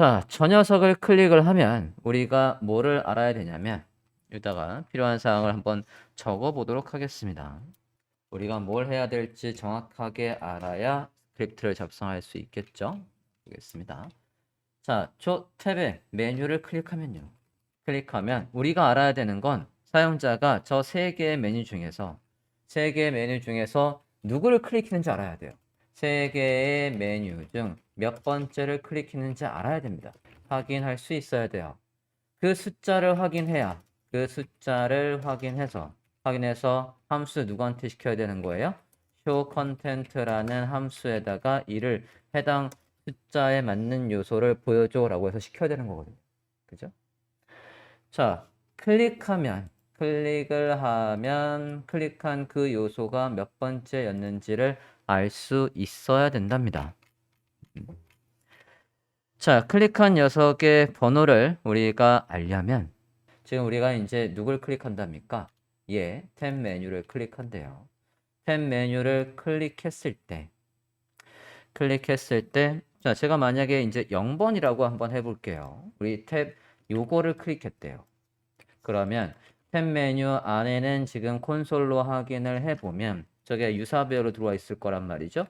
자, 저 녀석을 클릭을 하면 우리가 뭐를 알아야 되냐면 여기다가 필요한 사항을 한번 적어 보도록 하겠습니다. 우리가 뭘 해야 될지 정확하게 알아야 스크립트를 작성할 수 있겠죠? 보겠습니다. 자, 저 탭에 메뉴를 클릭하면요. 클릭하면 우리가 알아야 되는 건 사용자가 저 세 개의 메뉴 중에서 세 개의 메뉴 중에서 누구를 클릭했는지 알아야 돼요. 세 개의 메뉴 중 몇 번째를 클릭했는지 알아야 됩니다. 확인할 수 있어야 돼요. 그 숫자를 확인해야 그 숫자를 확인해서 확인해서 함수 누구한테 시켜야 되는 거예요? show content라는 함수에다가 이를 해당 숫자에 맞는 요소를 보여줘라고 해서 시켜야 되는 거거든요. 그죠? 자, 클릭하면 클릭을 하면 클릭한 그 요소가 몇 번째였는지를 알 수 있어야 된답니다. 음. 자, 클릭한 녀석의 번호를 우리가 알려면 지금 우리가 이제 누굴 클릭한답니까? 예, 탭 메뉴를 클릭한대요. 탭 메뉴를 클릭했을 때 클릭했을 때 자, 제가 만약에 이제 0번이라고 한번 해 볼게요. 우리 탭 요거를 클릭했대요. 그러면 탭 메뉴 안에는 지금 콘솔로 확인을 해 보면 저게 유사배열로 들어와 있을 거란 말이죠.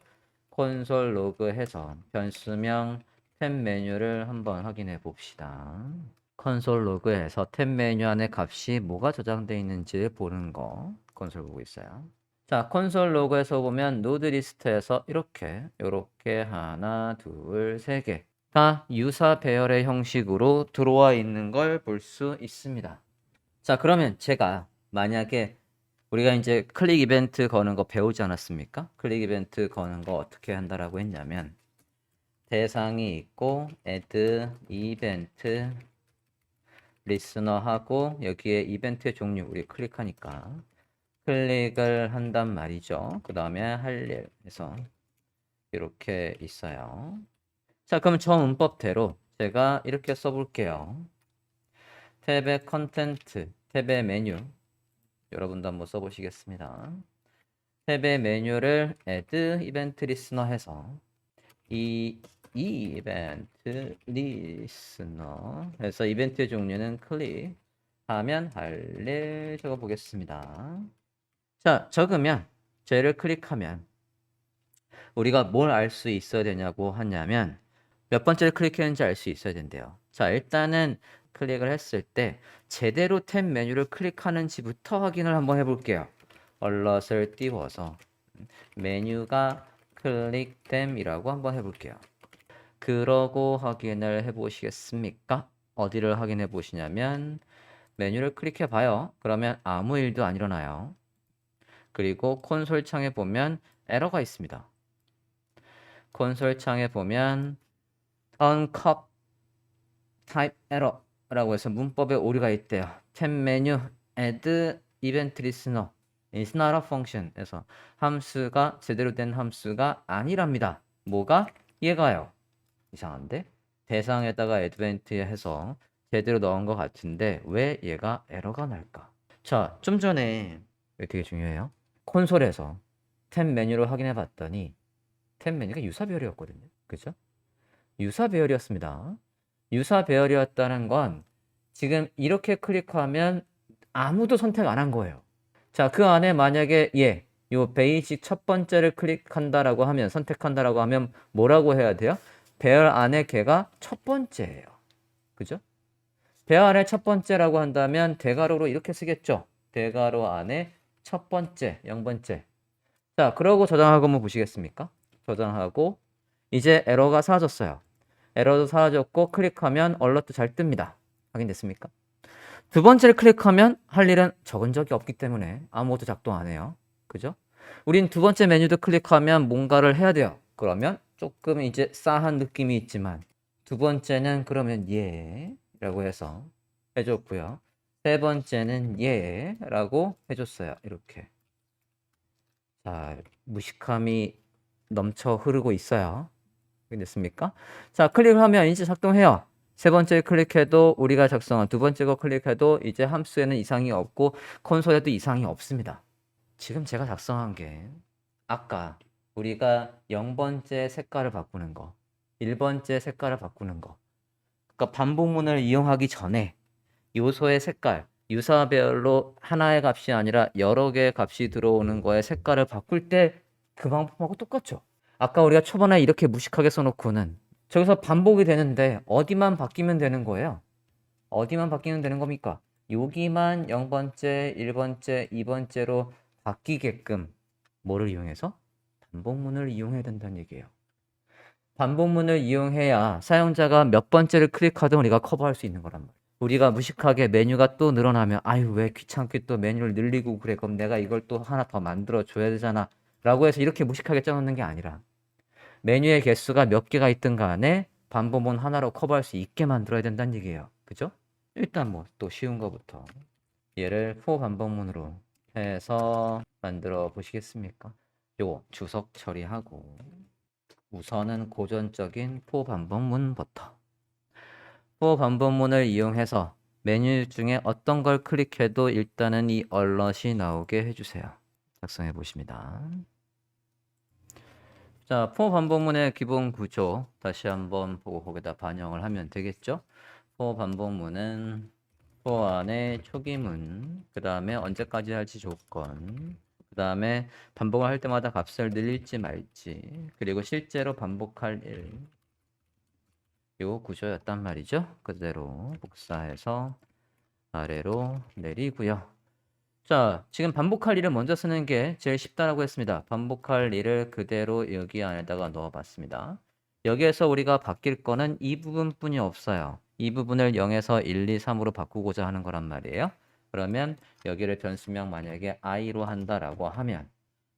콘솔 로그해서 변수명 탭 메뉴를 한번 확인해 봅시다. 콘솔 로그에서 탭 메뉴 안에 값이 뭐가 저장되어 있는지 보는 거 콘솔 보고 있어요. 자, 콘솔 로그에서 보면 노드 리스트에서 이렇게 이렇게 하나, 둘, 세 개가 유사 배열의 형식으로 들어와 있는 걸 볼 수 있습니다. 자, 그러면 제가 만약에 우리가 이제 클릭 이벤트 거는 거 배우지 않았습니까? 클릭 이벤트 거는 거 어떻게 한다라고 했냐면 대상이 있고 add 이벤트 리스너 하고 여기에 이벤트의 종류 우리 클릭하니까 클릭을 한단 말이죠. 그 다음에 할 일 해서 이렇게 있어요. 자, 그럼 저 문법대로 제가 이렇게 써볼게요. 탭의 컨텐트, 탭의 메뉴 여러분도 한번 써보시겠습니다. 탭의 메뉴를 add 이벤트 리스너 해서 이 이벤트 리스너 해서 이벤트의 종류는 클릭 하면 할일 적어 보겠습니다. 자, 적으면 쟤를 클릭하면 우리가 뭘 알 수 있어야 되냐고 하냐면 몇 번째를 클릭했는지 알 수 있어야 된대요. 자, 일단은 클릭을 했을 때 제대로 탭 메뉴를 클릭하는지부터 확인을 한번 해볼게요. 얼럿을 띄워서 메뉴가 클릭됨이라고 한번 해볼게요. 그러고 확인을 해보시겠습니까? 어디를 확인해 보시냐면 메뉴를 클릭해 봐요. 그러면 아무 일도 안 일어나요. 그리고 콘솔 창에 보면 에러가 있습니다. 콘솔 창에 보면 uncup type error 라고 해서 문법에 오류가 있대요. 탭 메뉴 add event listener is not a function 에서 함수가 제대로 된 함수가 아니랍니다. 뭐가? 얘가요. 이상한데? 대상에다가 advent 해서 제대로 넣은 것 같은데 왜 얘가 에러가 날까? 자, 좀 전에 이거 되게 중요해요. 콘솔에서 탭 메뉴를 확인해 봤더니 탭 메뉴가 유사 배열이었거든요. 그죠? 유사 배열이었습니다. 유사 배열이었다는 건 지금 이렇게 클릭하면 아무도 선택 안 한 거예요. 자, 그 안에 만약에 예, 요 베이직 첫 번째를 클릭한다라고 하면 선택한다라고 하면 뭐라고 해야 돼요? 배열 안에 걔가 첫 번째예요. 그죠? 배열 안에 첫 번째라고 한다면 대괄호로 이렇게 쓰겠죠. 대괄호 안에 첫 번째, 0번째. 자, 그러고 저장하고 한번 보시겠습니까? 저장하고 이제 에러가 사라졌어요. 에러도 사라졌고 클릭하면 얼럿도 잘 뜹니다. 확인됐습니까? 두 번째를 클릭하면 할 일은 적은 적이 없기 때문에 아무것도 작동 안 해요. 그죠? 우린 두 번째 메뉴도 클릭하면 뭔가를 해야 돼요. 그러면 조금 이제 싸한 느낌이 있지만 두 번째는 그러면 예 라고 해서 해줬고요. 세 번째는 예 라고 해줬어요. 이렇게. 자, 무식함이 넘쳐 흐르고 있어요. 됐습니까? 자, 클릭을 하면 이제 작동해요. 세 번째 클릭해도 우리가 작성한 두 번째 거 클릭해도 이제 함수에는 이상이 없고 콘솔에도 이상이 없습니다. 지금 제가 작성한 게 아까 우리가 0번째 색깔을 바꾸는 거, 1번째 색깔을 바꾸는 거 그러니까 반복문을 이용하기 전에 요소의 색깔, 유사별로 하나의 값이 아니라 여러 개의 값이 들어오는 거에 색깔을 바꿀 때 그 방법하고 똑같죠. 아까 우리가 초반에 이렇게 무식하게 써놓고는 저기서 반복이 되는데 어디만 바뀌면 되는 거예요? 어디만 바뀌면 되는 겁니까? 여기만 0번째, 1번째, 2번째로 바뀌게끔 뭐를 이용해서? 반복문을 이용해야 된다는 얘기예요. 반복문을 이용해야 사용자가 몇 번째를 클릭하든 우리가 커버할 수 있는 거란 말이에요. 우리가 무식하게 메뉴가 또 늘어나면 아유 왜 귀찮게 또 메뉴를 늘리고 그래 그럼 내가 이걸 또 하나 더 만들어 줘야 되잖아 라고 해서 이렇게 무식하게 짜놓는 게 아니라 메뉴의 개수가 몇 개가 있든 간에 반복문 하나로 커버할 수 있게 만들어야 된다는 얘기예요. 그죠? 일단 뭐 또 쉬운 거부터 얘를 for 반복문으로 해서 만들어 보시겠습니까? 요거 주석 처리하고 우선은 고전적인 for 반복문부터 for 반복문을 이용해서 메뉴 중에 어떤 걸 클릭해도 일단은 이 얼럿이 나오게 해주세요. 작성해 보십니다. 자, for 반복문의 기본 구조 다시 한번 보고 거기다 반영을 하면 되겠죠? for 반복문은 for 안에 초기문, 그 다음에 언제까지 할지 조건, 그 다음에 반복을 할 때마다 값을 늘릴지 말지, 그리고 실제로 반복할 일. 요 구조였단 말이죠. 그대로 복사해서 아래로 내리고요. 자, 지금 반복할 일을 먼저 쓰는 게 제일 쉽다라고 했습니다. 반복할 일을 그대로 여기 안에다가 넣어봤습니다. 여기에서 우리가 바뀔 거는 이 부분뿐이 없어요. 이 부분을 0에서 1, 2, 3으로 바꾸고자 하는 거란 말이에요. 그러면 여기를 변수명 만약에 i로 한다라고 하면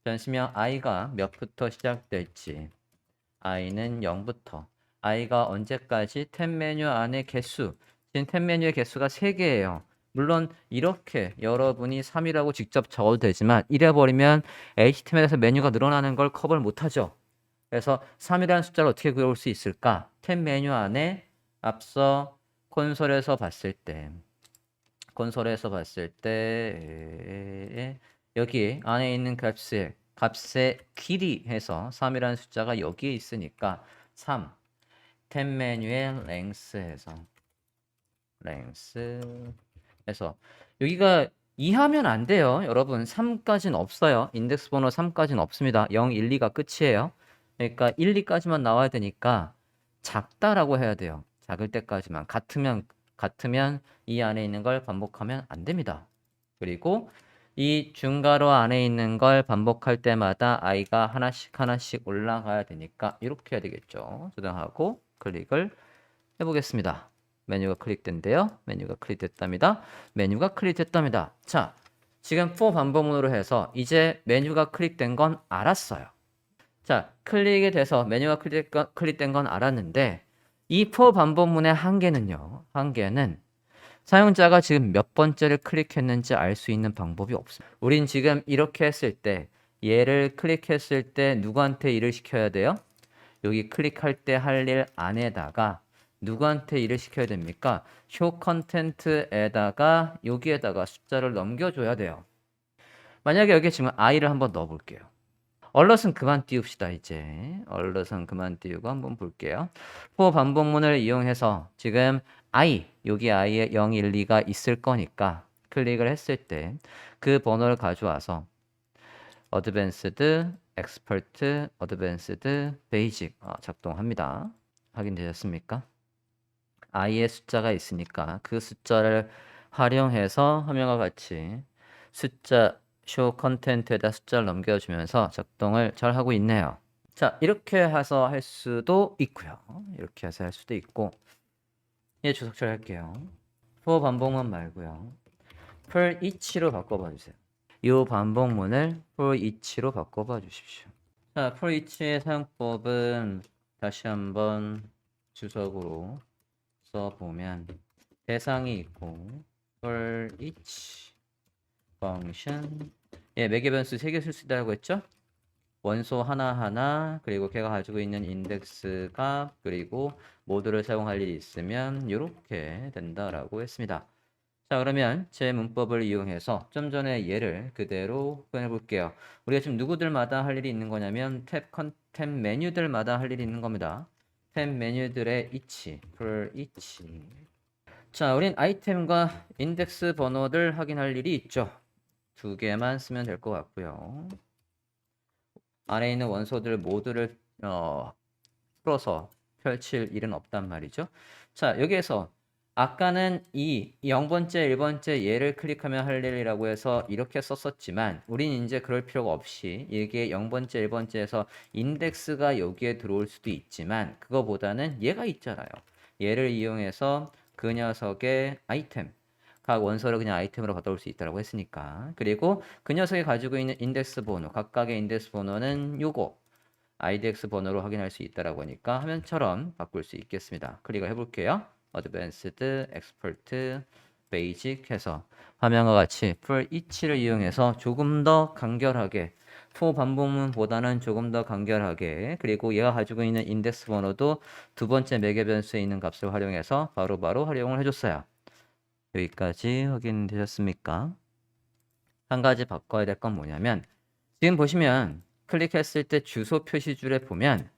변수명 i가 몇부터 시작될지 i는 0부터 i가 언제까지 탭 메뉴 안에 개수 지금 탭 메뉴의 개수가 3개예요. 물론 이렇게 여러분이 3이라고 직접 적어도 되지만 이래버리면 HTML에서 메뉴가 늘어나는 걸 커버를 못하죠. 그래서 3이라는 숫자를 어떻게 그려올 수 있을까? 탭 메뉴 안에 앞서 콘솔에서 봤을 때 콘솔에서 봤을 때 여기 안에 있는 값의 값의 길이 해서 3이라는 숫자가 여기에 있으니까 3 탭 메뉴의 length 해서 해서 여기가 2 하면 안 돼요. 여러분 3까지는 없어요. 인덱스 번호 3까지는 없습니다. 0, 1, 2가 끝이에요. 그러니까 1, 2까지만 나와야 되니까 작다라고 해야 돼요. 작을 때까지만 같으면 같으면 이 안에 있는 걸 반복하면 안 됩니다. 그리고 이 중괄호 안에 있는 걸 반복할 때마다 i가 하나씩 하나씩 올라가야 되니까 이렇게 해야 되겠죠. 저장하고 클릭을 해보겠습니다. 메뉴가 클릭된대요. 메뉴가 클릭됐답니다. 메뉴가 클릭됐답니다. 자, 지금 for 반복문으로 해서 이제 메뉴가 클릭된 건 알았어요. 자, 클릭이 돼서 메뉴가 클릭된 건 알았는데 이 for 반복문의 한계는요. 한계는 사용자가 지금 몇 번째를 클릭했는지 알 수 있는 방법이 없어요. 우린 지금 이렇게 했을 때 얘를 클릭했을 때 누구한테 일을 시켜야 돼요? 여기 클릭할 때 할 일 안에다가 누구한테 일을 시켜야 됩니까? 쇼 컨텐트에다가 여기에다가 숫자를 넘겨줘야 돼요. 만약에 여기 지금 i를 한번 넣어볼게요. 얼럿은 그만 띄웁시다 이제 얼럿은 그만 띄우고 한번 볼게요. for 반복문을 이용해서 지금 i 여기 i에 0, 1, 2가 있을 거니까 클릭을 했을 때 그 번호를 가져와서 어드밴스드, 엑스퍼트, 어드밴스드, 베이직 어, 작동합니다. 확인되셨습니까? I의 숫자가 있으니까 그 숫자를 활용해서 화면과 같이 숫자 쇼 컨텐트에다 숫자를 넘겨주면서 작동을 잘 하고 있네요. 자, 이렇게 해서 할 수도 있고요. 이렇게 해서 할 수도 있고 얘 주석 처리할게요. for 반복문 말고요. per each로 바꿔봐 주세요. 이 반복문을 for each로 바꿔봐 주십시오. 자, for each의 사용법은 다시 한번 주석으로 써보면 대상이 있고 for each function 예, 매개 변수 3개 쓸 수 있다고 했죠? 원소 하나하나 그리고 걔가 가지고 있는 인덱스 값 그리고 모드를 사용할 일이 있으면 이렇게 된다라고 했습니다. 자 그러면 제 문법을 이용해서 좀 전에 얘를 그대로 표현해 볼게요. 우리가 지금 누구들마다 할 일이 있는 거냐면 탭 컨텐 메뉴들마다 할 일이 있는 겁니다. 템 메뉴들의 이치, 풀 이치. 자, 우린 아이템과 인덱스 번호를 확인할 일이 있죠. 두 개만 쓰면 될 것 같고요. 안에 있는 원소들 모두를 어, 풀어서 펼칠 일은 없단 말이죠. 자, 여기에서 아까는 이 0번째, 1번째 얘를 클릭하면 할 일이라고 해서 이렇게 썼었지만 우린 이제 그럴 필요가 없이 이게 0번째, 1번째에서 인덱스가 여기에 들어올 수도 있지만 그거보다는 얘가 있잖아요. 얘를 이용해서 그 녀석의 아이템 각 원소를 그냥 아이템으로 가져올 수 있다고 했으니까 그리고 그 녀석이 가지고 있는 인덱스 번호 각각의 인덱스 번호는 요거 IDX 번호로 확인할 수 있다라고 하니까 화면처럼 바꿀 수 있겠습니다. 클릭을 해볼게요. Advanced, Expert, Basic 해서 화면과 같이 for each를 이용해서 조금 더 간결하게 for 반복문보다는 조금 더 간결하게 그리고 얘가 가지고 있는 인덱스 번호도 두 번째 매개 변수에 있는 값을 활용해서 바로 바로 활용을 해줬어요. 여기까지 확인되셨습니까? 한 가지 바꿔야 될 건 뭐냐면 지금 보시면 클릭했을 때 주소 표시줄에 보면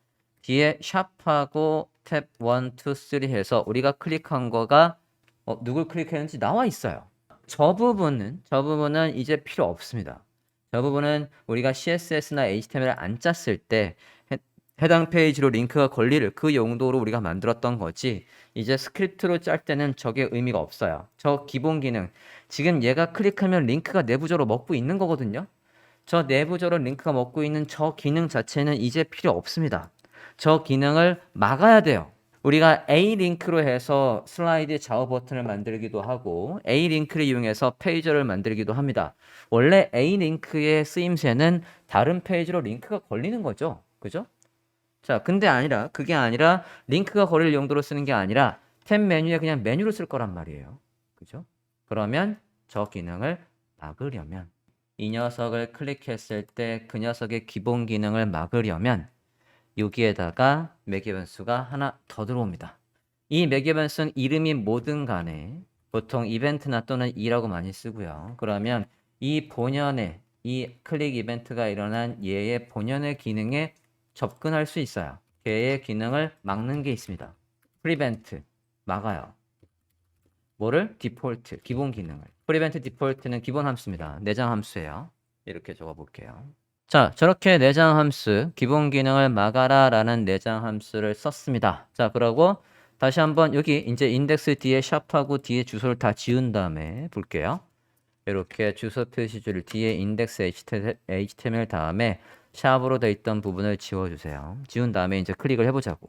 뒤에 샵하고 탭 1, 2, 3 해서 우리가 클릭한 거가 어, 누굴 클릭했는지 나와 있어요. 저 부분은 저 부분은 이제 필요 없습니다. 저 부분은 우리가 CSS나 HTML을 안 짰을 때 해, 해당 페이지로 링크가 걸릴 그 용도로 우리가 만들었던 거지 이제 스크립트로 짤 때는 저게 의미가 없어요. 저 기본 기능 지금 얘가 클릭하면 링크가 내부적으로 먹고 있는 거거든요. 저 내부적으로 링크가 먹고 있는 저 기능 자체는 이제 필요 없습니다. 저 기능을 막아야 돼요. 우리가 A 링크로 해서 슬라이드 좌우 버튼을 만들기도 하고 A 링크를 이용해서 페이지를 만들기도 합니다. 원래 A 링크의 쓰임새는 다른 페이지로 링크가 걸리는 거죠. 그죠? 자, 근데 아니라 그게 아니라 링크가 걸릴 용도로 쓰는 게 아니라 탭 메뉴에 그냥 메뉴로 쓸 거란 말이에요. 그죠? 그러면 저 기능을 막으려면 이 녀석을 클릭했을 때 그 녀석의 기본 기능을 막으려면 여기에다가 매개 변수가 하나 더 들어옵니다. 이 매개 변수는 이름이 뭐든 간에 보통 이벤트나 또는 이라고 많이 쓰고요. 그러면 이 본연의 이 클릭 이벤트가 일어난 얘의 본연의 기능에 접근할 수 있어요. 걔의 기능을 막는 게 있습니다. 프리벤트 막아요. 뭐를? 디폴트 기본 기능을. 프리벤트 디폴트는 기본 함수입니다. 내장 함수예요. 이렇게 적어 볼게요. 자, 저렇게 내장 함수, 기본 기능을 막아라 라는 내장 함수를 썼습니다. 자, 그러고 다시 한번 여기 이제 인덱스 뒤에 샵하고 뒤에 주소를 다 지운 다음에 볼게요. 이렇게 주소 표시줄 뒤에 인덱스 HTML 다음에 샵으로 돼 있던 부분을 지워주세요. 지운 다음에 이제 클릭을 해보자고.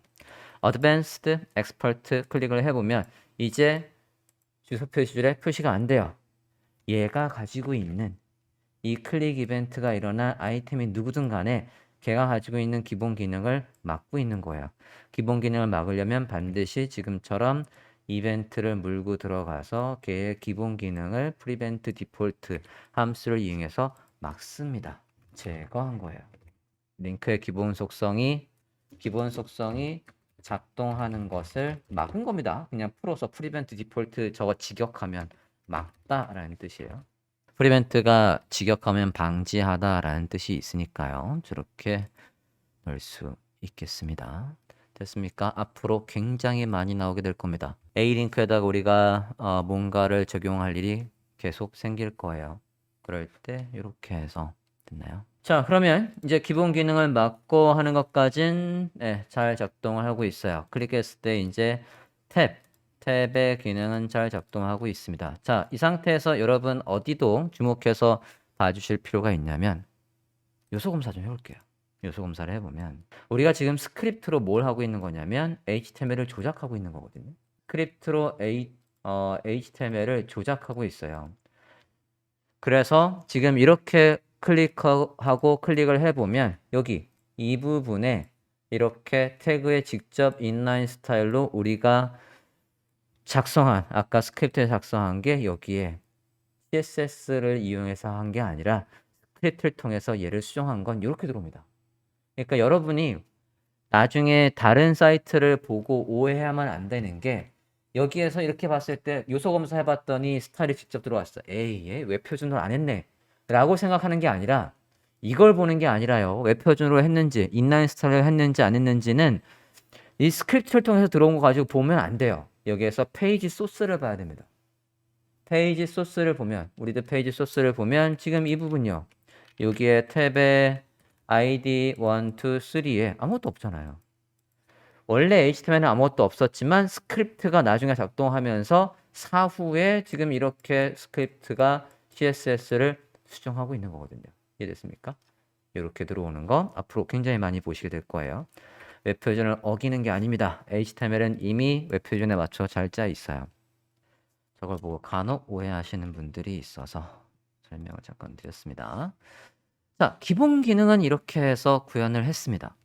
Advanced, Expert 클릭을 해보면 이제 주소 표시줄에 표시가 안 돼요. 얘가 가지고 있는 이 클릭 이벤트가 일어난 아이템이 누구든 간에 걔가 가지고 있는 기본 기능을 막고 있는 거예요. 기본 기능을 막으려면 반드시 지금처럼 이벤트를 물고 들어가서 걔의 기본 기능을 prevent default 함수를 이용해서 막습니다. 제거한 거예요. 링크의 기본 속성이 기본 속성이 작동하는 것을 막은 겁니다. 그냥 풀어서 prevent default 저거 직역하면 막다라는 뜻이에요. 프리벤트가 직역하면 방지하다라는 뜻이 있으니까요. 저렇게 넣을 수 있겠습니다. 됐습니까? 앞으로 굉장히 많이 나오게 될 겁니다. A 링크에다가 우리가 어, 뭔가를 적용할 일이 계속 생길 거예요. 그럴 때 이렇게 해서 됐나요? 자, 그러면 이제 기본 기능을 막고 하는 것까진 네, 잘 작동을 하고 있어요. 클릭했을 때 이제 탭 탭의 기능은 잘 작동하고 있습니다. 자, 이 상태에서 여러분 어디도 주목해서 봐주실 필요가 있냐면 요소 검사 좀 해볼게요. 요소 검사를 해보면 우리가 지금 스크립트로 뭘 하고 있는 거냐면 HTML을 조작하고 있는 거거든요. 스크립트로 A, 어, HTML을 조작하고 있어요. 그래서 지금 이렇게 클릭하고 클릭을 해보면 여기 이 부분에 이렇게 태그에 직접 인라인 스타일로 우리가 작성한 아까 스크립트에 작성한 게 여기에 CSS를 이용해서 한 게 아니라 스크립트를 통해서 얘를 수정한 건 이렇게 들어옵니다. 그러니까 여러분이 나중에 다른 사이트를 보고 오해하면 안 되는 게 여기에서 이렇게 봤을 때 요소 검사 해봤더니 스타일이 직접 들어왔어. 에이, 얘 웹 표준으로 안 했네. 라고 생각하는 게 아니라 이걸 보는 게 아니라요. 웹 표준으로 했는지, 인라인 스타일을 했는지 안 했는지는 이 스크립트를 통해서 들어온 거 가지고 보면 안 돼요. 여기에서 페이지 소스를 봐야 됩니다. 페이지 소스를 보면 우리들 페이지 소스를 보면 지금 이 부분요. 여기에 탭에 ID 1, 2, 3에 아무것도 없잖아요. 원래 HTML은 아무것도 없었지만 스크립트가 나중에 작동하면서 사후에 지금 이렇게 스크립트가 CSS를 수정하고 있는 거거든요. 이해됐습니까? 이렇게 들어오는 거 앞으로 굉장히 많이 보시게 될 거예요. 웹 표준을 어기는 게 아닙니다. HTML은 이미 웹 표준에 맞춰 잘 짜 있어요. 저걸 보고 간혹 오해하시는 분들이 있어서 설명을 잠깐 드렸습니다. 자, 기본 기능은 이렇게 해서 구현을 했습니다.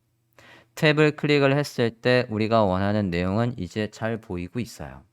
탭을 클릭을 했을 때 우리가 원하는 내용은 이제 잘 보이고 있어요.